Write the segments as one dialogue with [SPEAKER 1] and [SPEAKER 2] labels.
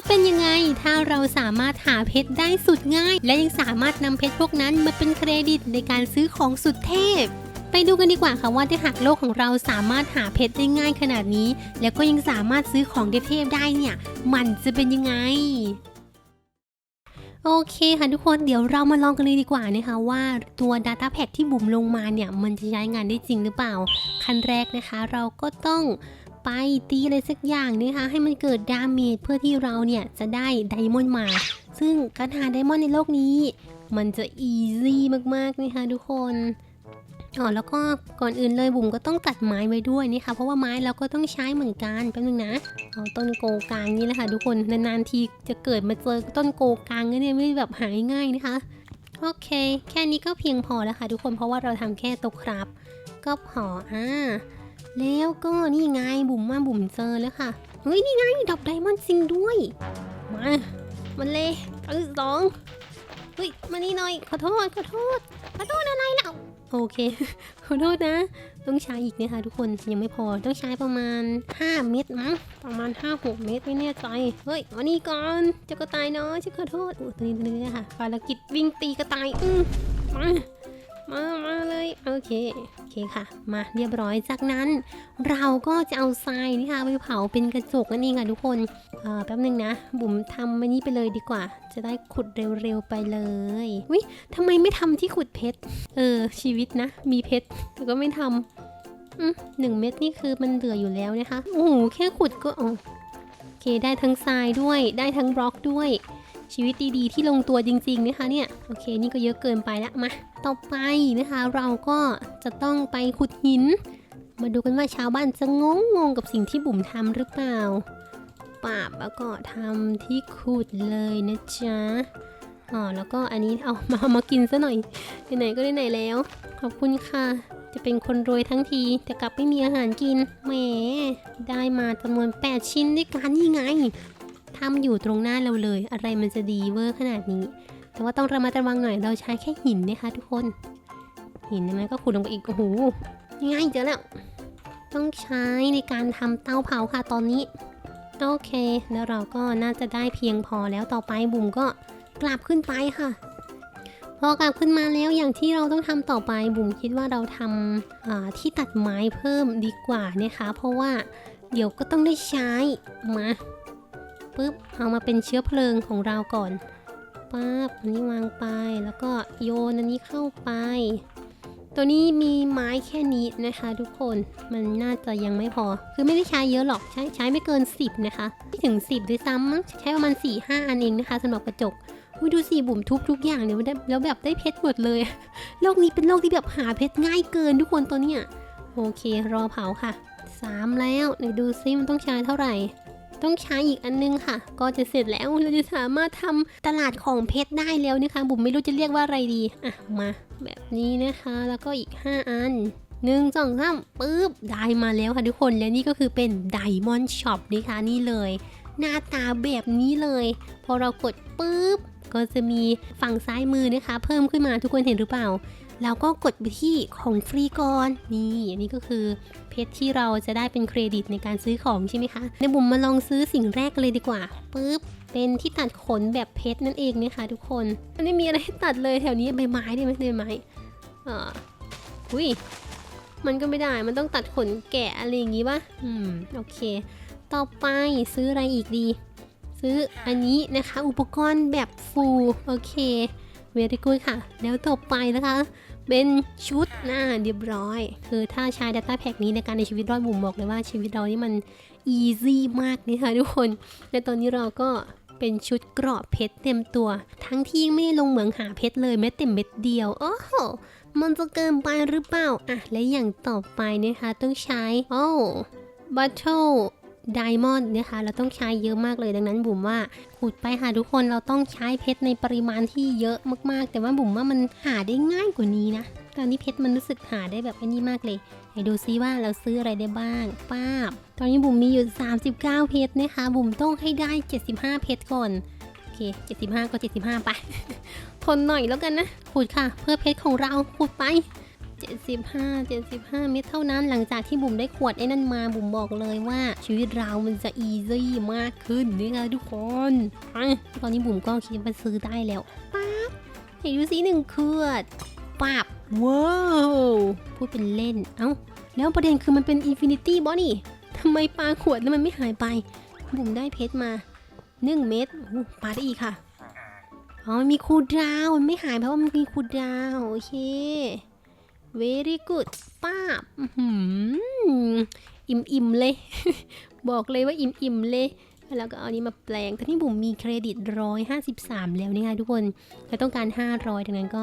[SPEAKER 1] จะเป็นยังไง ถ้าเราสามารถหาเพชรได้สุดง่าย และยังสามารถนำเพชรพวกนั้นมาเป็นเครดิตในการซื้อของสุดเทพ ไปดูกันดีกว่าค่ะว่าถ้าหากโลกของเราสามารถหาเพชรได้ง่ายขนาดนี้ แล้วก็ยังสามารถซื้อของเทพได้เนี่ย มันจะเป็นยังไงโอเคค่ะทุกคนเดี๋ยวเรามาลองกันเลยดีกว่านะคะว่าตัว Data Pack ที่บุ๋มลงมาเนี่ย มันจะใช้งานได้จริงหรือเปล่า ขั้นแรกนะคะ เราก็ต้อง ไปตีอะไรสักอย่างนะคะให้มันเกิดดาเมจเพื่อที่เราเนี่ยจะได้ไดมอนด์มา ซึ่งการหาไดมอนด์ในโลกนี้ มันจะอีซี่มากๆนะคะทุกคนอ๋อแล้วก็ก่อนอื่นเลยบุ๋มก็ต้องตัดไม้ไว้ด้วยนะคะเพราะว่าไม้เราก็ต้องใช้เหมือนกันแป๊บนึงนะเอาต้นโกกลางนี่แหละค่ะทุกคนนานๆทีจะเกิดมาเจอต้นโกกลางเนี่ยไม่แบบหายง่ายนะคะโอเค แค่นี้ก็เพียงพอแล้วค่ะทุกคนเพราะว่าเราทำแค่ตกครับ ก็พออ่า แล้วก็นี่ไงบุ๋มมาบุ๋มเจอแล้วค่ะ เฮ้ยนี่ไงดอกไดมอนด์จริงด้วย มา มันเลยเอาสองเฮ้ยมานี่หน่อยขอโทษขอโทษขอโทษอะไรแล้วโอเค ขอโทษนะ ต้องใช้อีกนะคะทุกคนยังไม่พอต้องใช้ประมาณ 5 เม็ดมั้งประมาณ 5-6 เม็ดไม่แน่ใจ เฮ้ยวันนี้ก่อนเจะกระต่ายเนาะฉันขอโทษโอ้ตัวนี้ตัวนี้นะคะภารกิจวิ่งตีกระต่ายอืมมามามาเลยโอเค เคค่ะ มาเรียบร้อยจากนั้น เราก็จะเอาทรายนี่ค่ะไปเผาเป็นกระจกนั่นเองค่ะทุกคนเออแป๊บนึงนะ บุ๋มทำมันนี้ไปเลยดีกว่า จะได้ขุดเร็วๆไปเลยวิทำไมไม่ทำที่ขุดเพชรเออ ชีวิตนะ มีเพชรแต่ก็ไม่ทำอืมหนึ่งเม็ดนี่คือมันเหลืออยู่แล้วนะคะโอ้โหแค่ขุดก็โอเคได้ทั้งทรายด้วยได้ทั้งบล็อกด้วย ชีวิตดีๆ ที่ลงตัวจริงๆนะคะเนี่ยโอเคนี่ก็เยอะเกินไปละมาต่อไปนะคะ เราก็จะต้องไปขุดหิน มาดูกันว่าชาวบ้านจะงงงงกับสิ่งที่บุ๋มทำหรือเปล่าปาบแล้วก็ทำที่ขุดเลยนะจ๊ะอ๋อแล้วก็อันนี้เอามาเอามากินซะหน่อยไหนๆก็ได้ไหนแล้ว ขอบคุณค่ะ จะเป็นคนรวยทั้งที แต่กลับไม่มีอาหารกินแหมได้มาจำนวน 8 ชิ้นด้วยกันนี่ไง ทำอยู่ตรงหน้าเราเลย อะไรมันจะดีเวอร์ขนาดนี้ แต่ว่าต้องระมัดระวังหน่อยเราใช้แค่หินนะคะทุกคน หินนั้นก็ขุดลงไปอีกโอ้โหง่ายเจอแล้ว ต้องใช้ในการทำเตาเผาค่ะตอนนี้ โอเค แล้วเราก็น่าจะได้เพียงพอแล้วต่อไปบุ๋มก็กลับขึ้นไปค่ะ พอกลับขึ้นมาแล้วอย่างที่เราต้องทำต่อไปบุ๋มคิดว่าเราทำที่ตัดไม้เพิ่มดีกว่านะคะ เพราะว่าเดี๋ยวก็ต้องได้ใช้มา ปุ๊บเอามาเป็นเชื้อเพลิงของเราก่อนปั๊บอันนี้วางไปแล้วก็โยนอันนี้เข้าไป ตัวนี้มีไม้แค่นี้นะคะ ทุกคนมันน่าจะยังไม่พอ คือไม่ได้ใช้เยอะหรอกใช้ใช้ไม่เกิน 10 นะคะไม่ถึง 10 ด้วยซ้ำมั้งใช้ประมาณ 4-5 อันเองนะคะสำหรับกระจกอุ้ยดูสิบุ๋มทุบทุกอย่างเนี่ยได้แล้วแบบได้เพชรหมดเลย โลกนี้เป็นโลกที่แบบหาเพชรง่ายเกินทุกคนตัวเนี้ยโอเครอเผาค่ะสามแล้วไหนดูซิมันต้องใช้เท่าไหร่ ต้องใช้อีกอันนึงค่ะ ก็จะเสร็จแล้วเราจะสามารถทำตลาดของเพชรได้แล้วนะคะบุ๋มไม่รู้จะเรียกว่าอะไรดีอะมา แบบนี้นะคะ แล้วก็อีก 5 อันหนึ่งสองสามปึ๊บได้มาแล้วค่ะทุกคนและนี่ก็คือเป็น Diamond Shop นะคะนี่เลย หน้าตาแบบนี้เลย พอเรากดปุ๊บก็จะมีฝั่งซ้ายมือนะคะ เพิ่มขึ้นมาทุกคนเห็นหรือเปล่า แล้วก็กดไปที่ของฟรีก่อนนี่อันนี้ก็คือเพชรที่เราจะได้เป็นเครดิตในการซื้อของใช่ไหมคะในบุ๋มมาลองซื้อสิ่งแรกกันเลยดีกว่าปุ๊บเป็นที่ตัดขนแบบเพชรนั่นเองนะคะทุกคนมันไม่มีอะไรให้ตัดเลยแถวนี้ใบไม้ได้ไหมใบไม้อ่าอุ้ยมันก็ไม่ได้มันต้องตัดขนแกะอะไรอย่างงี้ป่ะอืมโอเค ต่อไปซื้ออะไรอีกดี ซื้ออันนี้นะคะ อุปกรณ์แบบฟูลโอเคเวรีกูดค่ะ แล้วต่อไปนะคะ เป็นชุดหน้าเรียบร้อย คือถ้าใช้ Data Pack นี้ในการในชีวิตรอดบุ๋มบอกเลยว่าชีวิตเรานี่มัน easy มากนี่ค่ะทุกคน และตอนนี้เราก็เป็นชุดกราะเพชรเต็มตัว ทั้งที่ยังไม่ได้ลงเหมืองหาเพชรเลยแม้แต่เม็ดเดียว โอ้โหมันจะเกินไปหรือเปล่า อะ และอย่างต่อไปนะคะต้องใช้ โอ้ Battle Diamond นะคะ เราต้องใช้เยอะมากเลยดังนั้นบุ๋มว่าขุดไปค่ะทุกคนเราต้องใช้เพชรในปริมาณที่เยอะมากๆ แต่ว่าบุ๋มว่ามันหาได้ง่ายกว่านี้นะ ตอนนี้เพชรมันรู้สึกหาได้แบบไอ้นี่มากเลยไหนดูซิว่าเราซื้ออะไรได้บ้างป้าบ ตอนนี้บุ๋มมีอยู่ 39 เพชรนะคะ บุ๋มต้องให้ได้ 75 เพชรก่อนโอเค 75 ก็ 75 ไปทนหน่อยแล้วกันนะขุดค่ะ เพื่อเพชรของเราขุดไป 75 75 เม็ดเท่านั้นหลังจากที่บุ๋มได้ขวดไอ้นั่นมาบุ๋มบอกเลยว่าชีวิตเรามันจะอีซี่มากขึ้นนี่ค่ะทุกคนอะตอนนี้บุ๋มก็คิดว่าซื้อได้แล้วป๊าบเห็นดูสิหนึ่งขวดป๊าบว้าวพูดเป็นเล่น เอ้า แล้วประเด็นคือมันเป็นอินฟินิตี้บอนี่ทำไมปลาขวดแล้วมันไม่หายไป บุ๋มได้เพชรมาหนึ่งเม็ดโอ้โหปาได้อีกค่ะ อ๋อ มันมีคูลดาวน์มันไม่หายเพราะว่ามันมีคูลดาวน์โอเค very good ป้าบอิ่มอิ่มๆเลย บอกเลยว่าอิ่มอิ่มๆเลย แล้วก็เอาอันนี้มาแปลงแต่ที่ผมมีเครดิตร้อยห้าสิบสามแล้วนี่ค่ะทุกคนเราต้องการห้าร้อยดังนั้นก็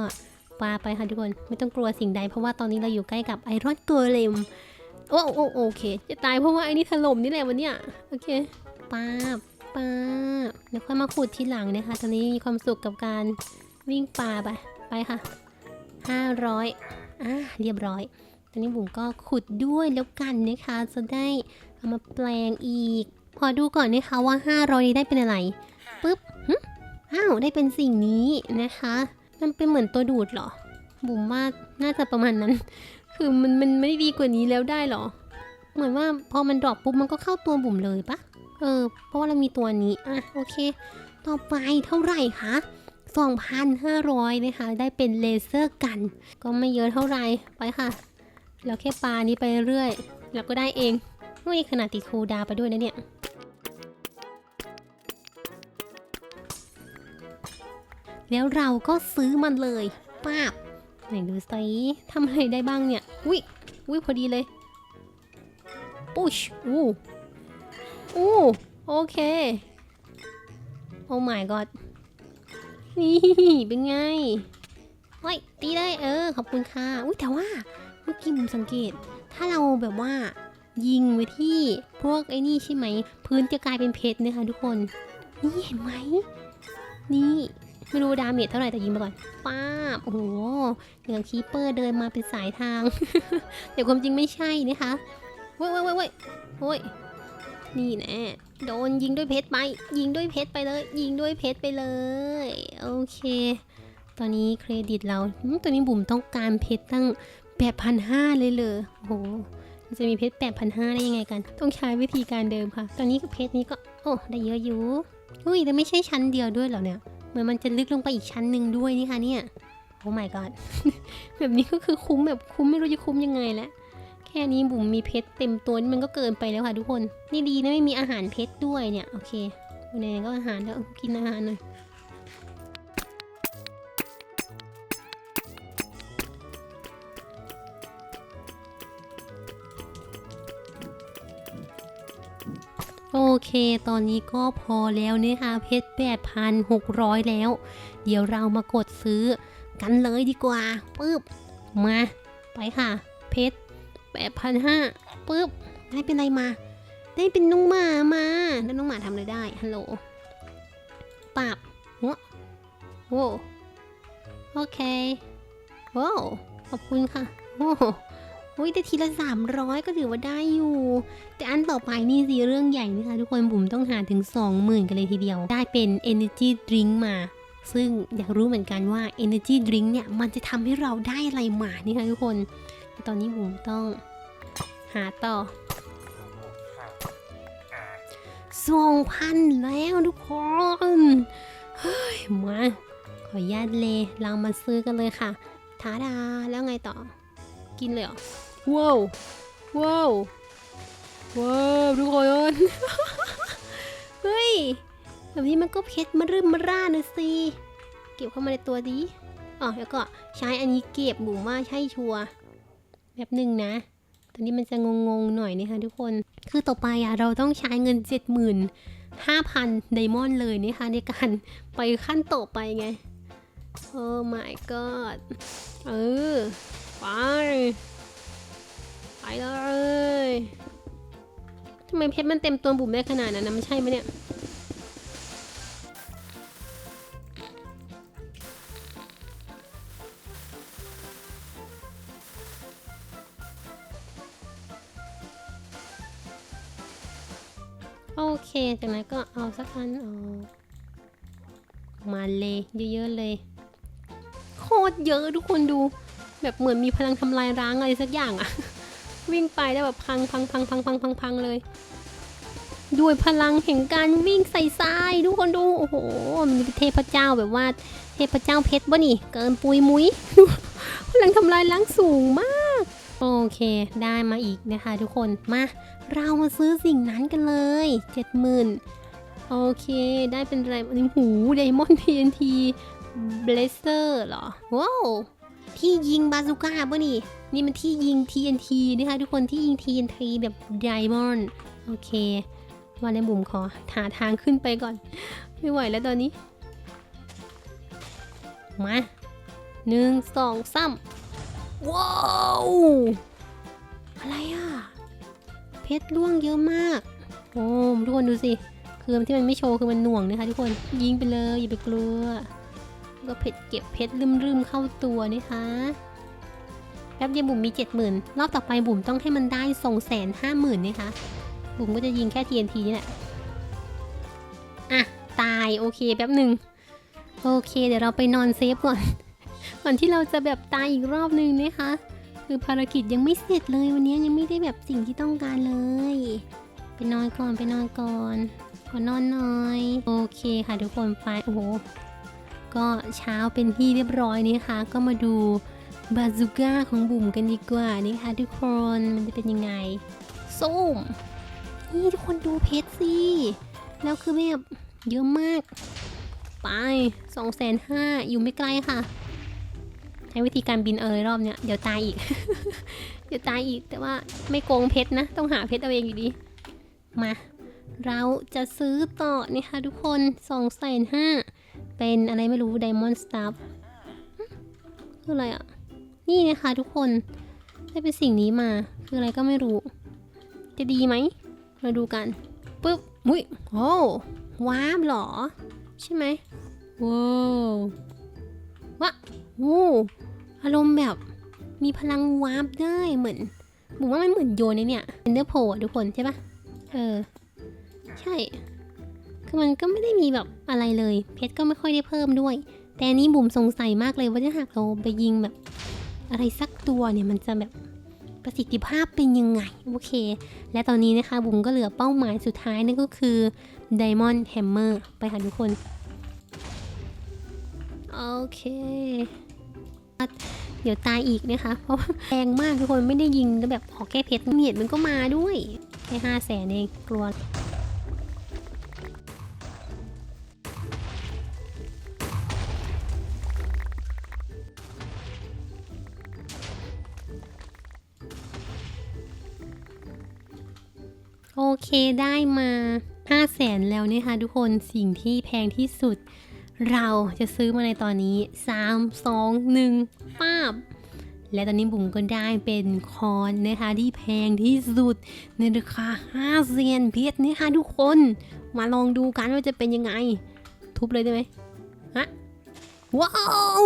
[SPEAKER 1] ปาไปค่ะทุกคน ไม่ต้องกลัวสิ่งใด เพราะว่าตอนนี้เราอยู่ใกล้กับไอรอนตัวเลมโอ้โอโอเค จะตายเพราะว่าไอ้นี่ถล่มนี่แหละวันเนี้ยโอเคป้าบป้าบเดี๋ยวค่อยมาขุดทีหลังนะคะ ตอนนี้มีความสุขกับการวิ่งป่าไป ไปค่ะห้าร้ อยอะเรียบร้อย ตอนนี้ผมก็ขุดด้วยแล้วกันนะคะ จะได้เอามาแปลงอีก พอดูก่อนนะคะว่า 500นี้ได้เป็นอะไรปุ๊บหึอ้าวได้เป็นสิ่งนี้นะคะ มันเป็นเหมือนตัวดูดเหรอ บุ๋มว่าน่าจะประมาณนั้น คือมันมันไม่ได้ดีกว่านี้แล้วได้เหรอ เหมือนว่าพอมันดรอปปุ๊บมันก็เข้าตัวบุ๋มเลยปะเออ เพราะว่าเรามีตัวนี้ อะ โอเค ต่อไปเท่าไหร่คะ 2,500นะคะ ได้เป็นเลเซอร์กัน ก็ไม่เยอะเท่าไหร่ไปค่ะแล้วแค่ปานี้ไปเรื่อยแล้วก็ได้เองไม่ขนาดติดคูดาไปด้วยนะเนี่ยแล้วเราก็ซื้อมันเลยป้าบไหนดูสิทำอะไรได้บ้างเนี่ย อุ้ยอุ้ยพอดีเลย ปุชอู้อู้โอเค โอ้ my god นี่เป็นไงเฮ้ยตีได้เออ ขอบคุณค่ะ อุ้ยแต่ว่าเมื่อกี้ผมสังเกต ถ้าเราแบบว่ายิงไว้ที่พวกไอ้นี่ใช่ไหม พื้นจะกลายเป็นเพชรนะคะทุกคน นี่เห็นไหม นี่ไม่รู้ดาเมจเท่าไหร่แต่ยิงไปก่อนป้าบโอ้โหอย่างคีเปอร์เดินมาเป็นสายทาง แต่ความจริงไม่ใช่นะคะเว้ยเว้ยเว้ยเว้ยโอ้ยนี่แน่ โดนยิงด้วยเพชรไปยิงด้วยเพชรไปเลย ยิงด้วยเพชรไปเลย โอเค ตอนนี้เครดิตเราตอนนี้บุ๋มต้องการเพชรตั้งแปดพันห้าเลยเลยโอ้โหจะมีเพชรแปดพันห้าได้ยังไงกัน ต้องใช้วิธีการเดิมค่ะ ตอนนี้ก็เพชรนี้ก็ โอ้ ได้เยอะอยู่อุ้ยแต่ไม่ใช่ชั้นเดียวด้วยเหรอเนี่ย เหมือนมันจะลึกลงไปอีกชั้นหนึ่งด้วยนี่ค่ะเนี่ย โอ้ my god แบบนี้ก็คือคุ้มแบบคุ้มไม่รู้จะคุ้มยังไงแล้ว ค่นี้บุ๋มมีเพชรเต็มตัวนี่มันก็เกินไปแล้วค่ะทุกคน นี่ดีนะไม่มีอาหารเพชรด้วยเนี่ยโอเควันนี้ก็อาหารแล้วกินอาหารหน่อยโอเค ตอนนี้ก็พอแล้วนะคะเพชร8,600แล้ว เดี๋ยวเรามากดซื้อกันเลยดีกว่าปึ๊บ มา ไปค่ะ เพชร 8,500ปึ๊บ ได้เป็นอะไรมา ได้เป็นน้องหมามาแล้วน้องหมาทำอะไรได้ ฮัลโหลปาบหัวโว้โอเคว้ขอบคุณค่ะ โอ้อุ้ยแต่ทีละสามร้อยก็ถือว่าได้อยู่ แต่อันต่อไปนี่สิเรื่องใหญ่นะคะทุกคนบุ๋มต้องหาถึง 20,000 กันเลยทีเดียว ได้เป็น Energy Drink มา ซึ่งอยากรู้เหมือนกันว่า Energy Drink เนี่ย มันจะทำให้เราได้อะไรมานี่ค่ะทุกคน ตอนนี้บุ๋มต้อง หาต่อ2,000แล้วทุกคน เฮ้ย มา ขออนุญาตเลย เรามาซื้อกันเลยค่ะทาดา แล้วไงต่อ กินเลยเหรอ ว้าวว้าวว้าวทุกคน เฮ้ย แบบนี้มันก็เพชรมารึมมาร่านะสิ เก็บเข้ามาในตัวดีอ๋อแล้วก็ใช้อันนี้เก็บบุ๋มว่าใช่ชัวร์ แบบหนึ่งนะตอนนี้มันจะงงๆหน่อยนะคะทุกคน คือต่อไปอะเราต้องใช้เงิน 75,000ไดมอนด์เลยนะคะในการไปขั้นต่อไปไง โอ้ my god เออ ไป ไปเลยทำไมเพชรมันเต็มตัวบุ๋มได้ขนาดนั้นนะมันใช่ไหมเนี่ย โอเค จากนั้นก็เอาสักอันออกมาเลยเยอะๆเลย โคตรเยอะทุกคนดู แบบเหมือนมีพลังทำลายร้างอะไรสักอย่างอะวิ่งไปแล้แบบพังพังพังพังพังพังพังเลย ด้วยพลังแห่งการวิ่งใส่ทรายทุกคนดู โอ้โห มันเป็นเทพเจ้าแบบว่า เทพเจ้าเพชรวะนี่ เกินปุยมุ้ยพลังทำลายล้างสูงมาก โอเค ได้มาอีกนะคะทุกคน มา เรามาซื้อสิ่งนั้นกันเลยเจ็ดหมื่นโอเค ได้เป็นอะไรอันนี้หูไดมอนด์ TNT เบลเซอร์เหรอ ว้าวที่ยิงบาซูก้าปะนี่ นี่มันที่ยิง TNT นะคะทุกคนที่ยิง TNT แบบไดมอนด์โอเควันในบุ๋มขอหาทางขึ้นไปก่อน ไม่ไหวแล้วตอนนี้ มาหนึ่งสองสาม ว้าวอะไรอะ เพชรล่วงเยอะมาก โอ้ทุกคนดูสิ คือที่มันไม่โชว์คือมันหน่วงนะคะทุกคนยิงไปเลยอย่าไปกลัว ก็เพชรเก็บเพชรลืมๆเข้าตัวนะคะแป๊บเดียวบุ๋มมีเจ็ดหมื่นรอบต่อไปบุ๋มต้องให้มันได้สองแสนห้าหมื่นนะคะ บุ๋มก็จะยิงแค่ TNT นี่แหละ อะ ตาย โอเค แป๊บหนึ่ง โอเค เดี๋ยวเราไปนอนเซฟก่อน ก่อนที่เราจะแบบตายอีกรอบนึงนะคะ คือภารกิจยังไม่เสร็จเลยวันนี้ยังไม่ได้แบบสิ่งที่ต้องการเลย ไปนอนก่อนไปนอนก่อนขอนอนหน่อย โอเคค่ะทุกคนไปโอ้โหก็เช้าเป็นที่เรียบร้อยนี่ค่ะก็มาดูบาซูก้าของบุ๋มกันดีกว่านี่ค่ะทุกคนมันจะเป็นยังไงส้มนี่ทุกคนดูเพชรสิแล้วคือแบบเยอะมาก ไปสองแสนห้าอยู่ไม่ไกลค่ะ ช้วิธีการบินเอยรอบเนี้ยเดี๋ยวตายอีก เดี๋ยวตายอีก แต่ว่าไม่โกงเพชรนะ ต้องหาเพชรเอาเองอยู่ดี มา เราจะซื้อต่อนี่ค่ะทุกคนสองแสนห้าเป็นอะไรไม่รู้ Diamond Stuff คืออะไรอะ นี่นะคะทุกคน ได้เป็นสิ่งนี้มา คืออะไรก็ไม่รู้ จะดีไหม มาดูกันปุ๊บมุ้ยโอ้ว้าบเหรอ ใช่ไหมว้าววะโอารมณ์แบบมีพลังวาร์ปได้เหมือนบุกว่ามันเหมือนโยนในเนี่ยเอนเดอร์โพทุกคนใช่ปะเออ ใช่คือมันก็ไม่ได้มีแบบอะไรเลย เพชรก็ไม่ค่อยได้เพิ่มด้วย แต่นี้บุ๋มสงสัยมากเลยว่าถ้าหากเราไปยิงแบบ อะไรสักตัวเนี่ยมันจะแบบประสิทธิภาพเป็นยังไง โอเค และตอนนี้นะคะบุ๋มก็เหลือเป้าหมายสุดท้ายนั่นก็คือ Diamond Hammer ไปค่ะทุกคน โอเค เดี๋ยวตายอีกนะคะ เพราะแรงมากทุกคนไม่ได้ยิงแล้วแบบออแค่เพชรเมียดมันก็มาด้วยแค่ห้าแสนเองกลัวโอเคได้มา5 0 0แสนแล้วนะคะทุกคนสิ่งที่แพงที่สุด เราจะซื้อมาในตอนนี้ 3 2 1ป้าบ และตอนนี้บุ๋มก็ได้เป็นคอนนะคะที่แพงที่สุด ในราคา5เซียนเพชรนะคะทุกคน มาลองดูกันว่าจะเป็นยังไง ทุบเลยได้ไหมฮะ ว้าว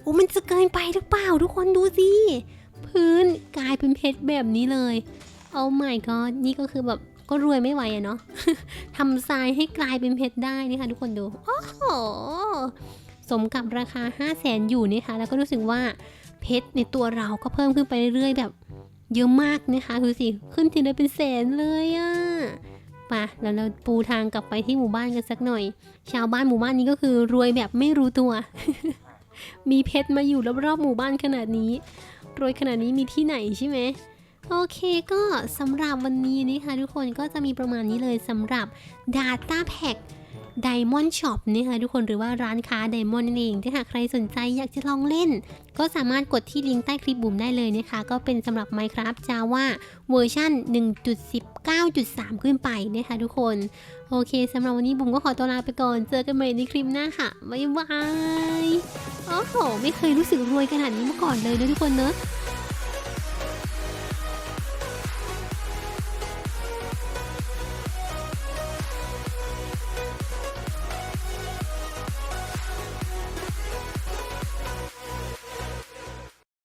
[SPEAKER 1] โอ้มันจะเกินไปหรือเปล่าทุกคนดูสิ พื้นกลายเป็นเพชรแบบนี้เลย โอ้ my god นี่ก็คือแบบ ก็รวยไม่ไหวอะเนาะทำทรายให้กลายเป็นเพชรได้นี่ค่ะทุกคนดู โอ้โห สมกับราคา 5 0 0แสนอยู่นี่ค่ะแล้วก็รู้สึกว่าเพชรในตัวเราก็เพิ่มขึ้นไปเรื่อยๆแบบ เยอะมากนะคะคือสิขึ้นทีละเป็นแสนเลยอะป่ะแล้วเราปูทางกลับไปที่หมู่บ้านกันสักหน่อย ชาวบ้านหมู่บ้านนี้ก็คือรวยแบบไม่รู้ตัว มีเพชรมาอยู่รอบๆหมู่บ้านขนาดนี้รวยขนาดนี้มีที่ไหนใช่ไหม โอเคก็สำหรับวันนี้นะคะทุกคนก็จะมีประมาณนี้เลยสำหรับ Data Pack Diamond Shop นะคะทุกคนหรือว่าร้านค้า Diamond นั่นเองถ้าหากใครสนใจอยากจะลองเล่น ก็สามารถกดที่ลิงก์ใต้คลิปบุ๋มได้เลยนะคะ ก็เป็นสำหรับ Minecraft Java เวอร์ชัน1.19.3 ขึ้นไปนะคะทุกคน โอเคสำหรับวันนี้บุ๋มก็ขอตัวลาไปก่อน เจอกันใหม่ในคลิปหน้าค่ะ บ๊ายบาย โอ้โห ไม่เคยรู้สึกรวยขนาดนี้มาก่อนเลยนะทุกคนเนอะ